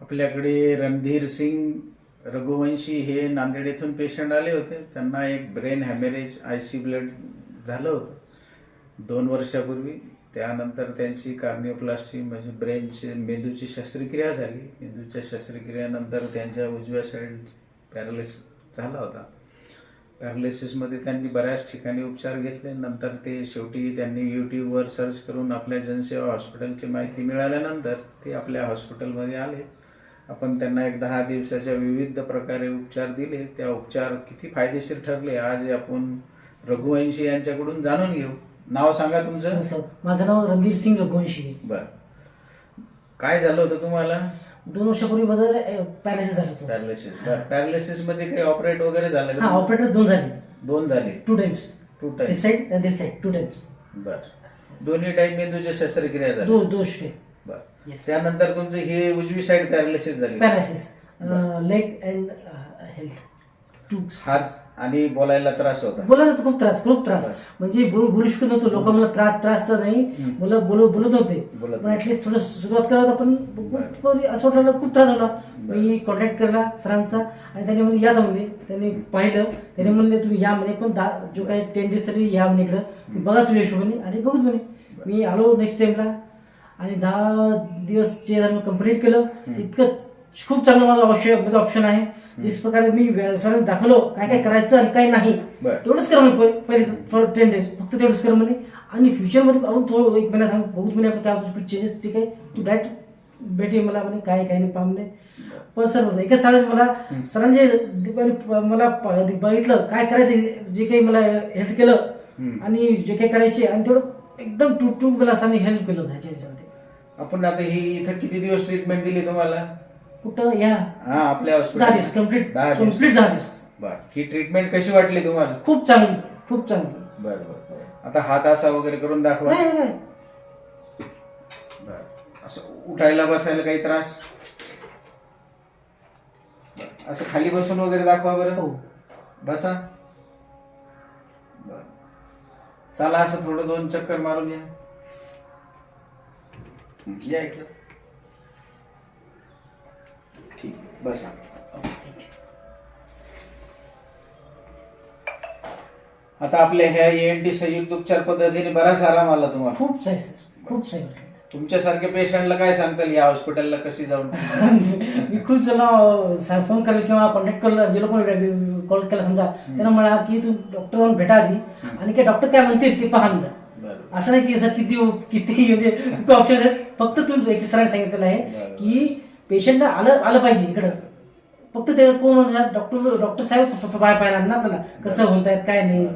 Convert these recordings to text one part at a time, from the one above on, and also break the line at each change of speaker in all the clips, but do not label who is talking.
आपल्याकडे रणधीर सिंग रघुवंशी हे नांदेड येथून पेशंट आले होते. त्यांना एक brain haemorrhage I C blood झालं होतं. दोन वर्षापूर्वी. त्यानंतर त्यांची कार्निओप्लास्टी म्हणजे ब्रेनची मेंदूची शस्त्रक्रिया झाली. मेंदूच्या शस्त्रक्रियेनंतर त्यांच्या उजव्या साईड पॅरालिस झाला होता. पॅरालिसिसमध्ये त्यांनी बऱ्याच ठिकाणी उपचार घेतले. नंतर ते शेवटी त्यांनी यूट्यूबवर सर्च करून आपल्या जनसेवा हॉस्पिटलची माहिती मिळाल्यानंतर ते आपल्या हॉस्पिटलमध्ये आले. आपण त्यांना एक दहा दिवसाच्या विविध प्रकारे उपचार दिले. त्या उपचार किती फायदेशीर ठरले आज आपण रघुवंशी यांच्याकडून जाणून घेऊ. नाव सांगा तुमचं?
नमस्कार माझं नाव रणधीर सिंग रघुवंशी.
बर. काय झालं होतं तुम्हाला?
दोन वर्षापूर्वी माझं पॅरालिसिस झालं होतं.
पॅरालिसिस बर. पॅरालिसिसमध्ये काही ऑपरेट वगैरे झालं
हा
का
ऑपरेटर दोन झाले.
दोन झाले.
Two times
to
this
time
side आणि दिस साईड टू टाइम्स
बर. दोन्ही टाइम मेंदूच्या शस्त्रक्रिया झाल्या.
दो दोन स्टे
बर. त्यानंतर तुमचं हे उजवी साईड पॅरालिसिस झाली.
Paralysis. Leg and health to
हात आणि बोलायला त्रास होता.
बोलायला खूप त्रास खूप त्रास. म्हणजे बोलू बोलू शकत नव्हतो. लोक मला त्रास त्रास नाही. मला बोलू बोलत होते. पण ऍटलीस्ट थोडं सुरुवात होता पण असं वाटलं खूप त्रास
बरं.
मी कॉन्टॅक्ट केला सरांचा आणि त्यांनी म्हणले या म्हणले. त्यांनी पाहिलं. त्यांनी म्हणले तुम्ही या म्हणे पण जो काही टेन डेज तरी या म्हणे इकडं. बघा तुम्ही हिशोबाने आणि बघू म्हणे. मी आलो नेक्स्ट टाइमला आणि दहा दिवस जे कंप्लीट केलं इतकं खूप चांगलं माझं ऑप्शन माझं ऑप्शन आहे. जिस प्रकारे मी सरांना दाखवलो काय काय करायचं आणि काय नाही. तेवढंच कर म्हणे पहि- पहिले टेन डेज फक्त तेवढंच कर म्हणे. आणि फ्युचरमध्ये आपण थोडं एक महिना थांब बघूच म्हणे आपण काय चेंजेस जे काय तू डायरेक्ट भेटे मला म्हणे काय काय नाही पहा म्हणे. पण सर एकच सांगायचं मला सरांचे दीपावली मला बघितलं काय करायचं जे काही मला हेल्प केलं. आणि जे काही करायचे आणि तेवढं एकदम टू टू मला सरांनी हेल्प केलं ह्याच्या ह्याच्यामध्ये.
आपण आता ही इथं किती दिवस ट्रीटमेंट दिली तुम्हाला?
कुठं? या.
हा आपल्या
दहा दिवस
हॉस्पिटल
कंप्लीट
दहा दिवस.
कंप्लीट दहा दिवस
बर ही ट्रीटमेंट कशी वाटली तुम्हाला?
खूप चांगली खूप चांगली.
बर बर आता हात असा वगैरे करून दाखवा.
नाही नाही.
बर असं उठायला बसायला काही त्रास? बर. असं खाली बसून वगैरे दाखवा बरं.
हो.
बसा. बर. चला असं थोडं दोन चक्कर मारून या. हं, या इकडं. ठीक बसा. आता आपल्या ह्या एन टी संयुक्त उपचार पद्धतीने बराच आराम आला तुम्हाला.
खूप आहे सर. खूप आहे
तुमच्यासारख्या पेशंटला काय सांगताल या हॉस्पिटलला कशी जाऊन?
मी खूप जण फोन केला किंवा कॉन्टॅक्ट केला जे लोक कॉल केला समजा त्यांना म्हणा की तू डॉक्टर जाऊन भेटा आधी. आणि काय डॉक्टर काय म्हणतील ते पहा. असं नाही की सर किती किती म्हणजे खूप ऑप्शन आहेत. फक्त तू एक सरांनी सांगितलेलं आहे. की पेशंटला आलं आलं पाहिजे इकडं. फक्त ते कोण डॉक्टर डॉक्टर साहेब पाहिला ना आपल्याला. कसं होत आहेत काय नाही.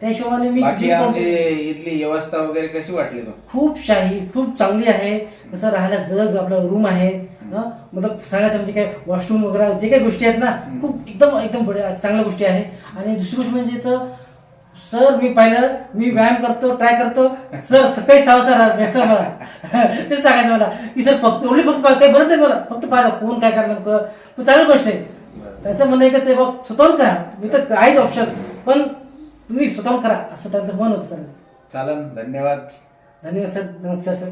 त्या हिशोबाने मी
बाकी आमची इथली व्यवस्था वगैरे कशी वाटली तो
खूप शाही खूप चांगली आहे. कसं राहायला जग आपलं रूम आहे. हं? मतलब सगळ्याच म्हणजे काय वॉशरूम वगैरे जे काही गोष्टी आहेत ना खूप एकदम एकदम बढिया चांगल्या गोष्टी आहे आणि दुसरी गोष्ट म्हणजे इथं सर मी पाहिलं मी व्यायाम करतो ट्राय करतो. सर सकाळी सहा वाजता भेटतो मला ते सांगायचं मला की सर फक्त एवढी फक्त काही बरं नाही मला. फक्त पाहा कोण काय करणार चांगली गोष्ट आहे. त्यांचं म्हणणं एकच आहे बघ स्वतःहून करा. मी तर आहेच ऑप्शन पण तुम्ही स्वतःहून करा. असं त्यांचं मन होतं सर
चालन धन्यवाद.
धन्यवाद सर नमस्कार सर